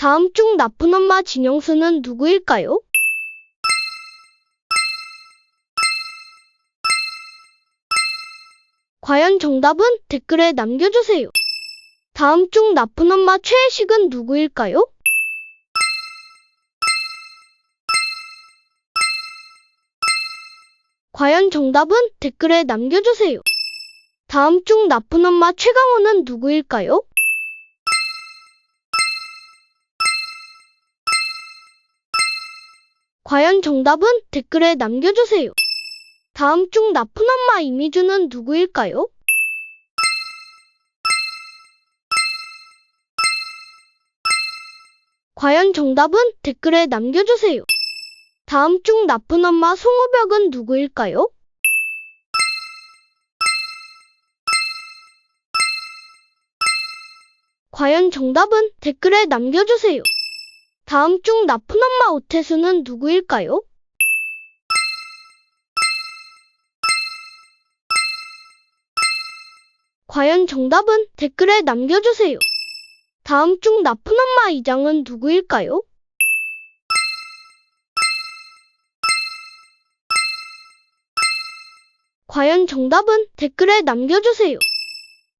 다음 중 나쁜 엄마 진영수는 누구일까요? 과연 정답은 댓글에 남겨주세요. 다음 중 나쁜 엄마 최애식은 누구일까요? 과연 정답은 댓글에 남겨주세요. 다음 중 나쁜 엄마 최강호는 누구일까요? 과연 정답은 댓글에 남겨주세요. 다음 중 나쁜 엄마 이미주는 누구일까요? 과연 정답은 댓글에 남겨주세요. 다음 중 나쁜 엄마 송우벽은 누구일까요? 과연 정답은 댓글에 남겨주세요. 다음 중 나쁜 엄마 오태수는 누구일까요? 과연 정답은 댓글에 남겨주세요. 다음 중 나쁜 엄마 이장은 누구일까요? 과연 정답은 댓글에 남겨주세요.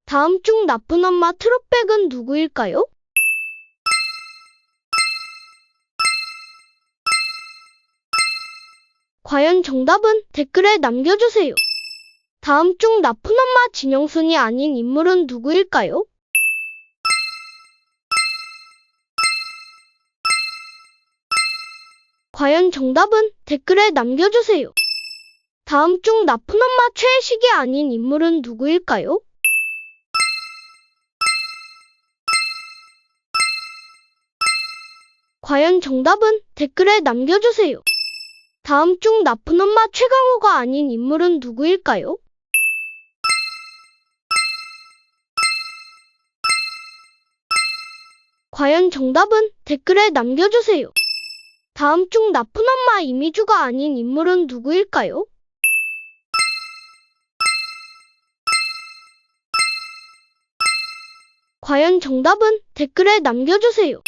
다음 중 나쁜 엄마 트롯백은 누구일까요? 과연 정답은 댓글에 남겨주세요. 다음 중 나쁜 엄마 진영순이 아닌 인물은 누구일까요? 과연 정답은 댓글에 남겨주세요. 다음 중 나쁜 엄마 최애식이 아닌 인물은 누구일까요? 과연 정답은 댓글에 남겨주세요. 다음 중 나쁜 엄마 최강호가 아닌 인물은 누구일까요? 과연 정답은 댓글에 남겨주세요. 다음 중 나쁜 엄마 이미주가 아닌 인물은 누구일까요? 과연 정답은 댓글에 남겨주세요.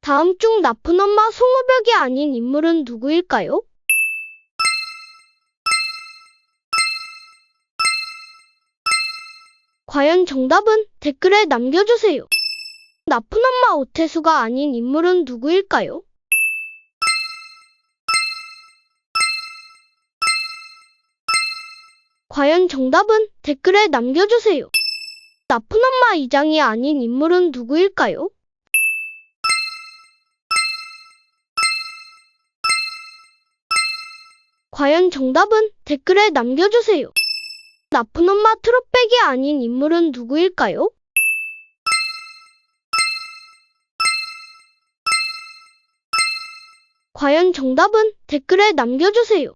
다음 중 나쁜 엄마 송우벽이 아닌 인물은 누구일까요? 과연 정답은 댓글에 남겨주세요. 나쁜 엄마 오태수가 아닌 인물은 누구일까요? 과연 정답은 댓글에 남겨주세요. 나쁜 엄마 이장이 아닌 인물은 누구일까요? 과연 정답은 댓글에 남겨주세요. 나쁜 엄마 트롯백이 아닌 인물은 누구일까요? 과연 정답은 댓글에 남겨주세요.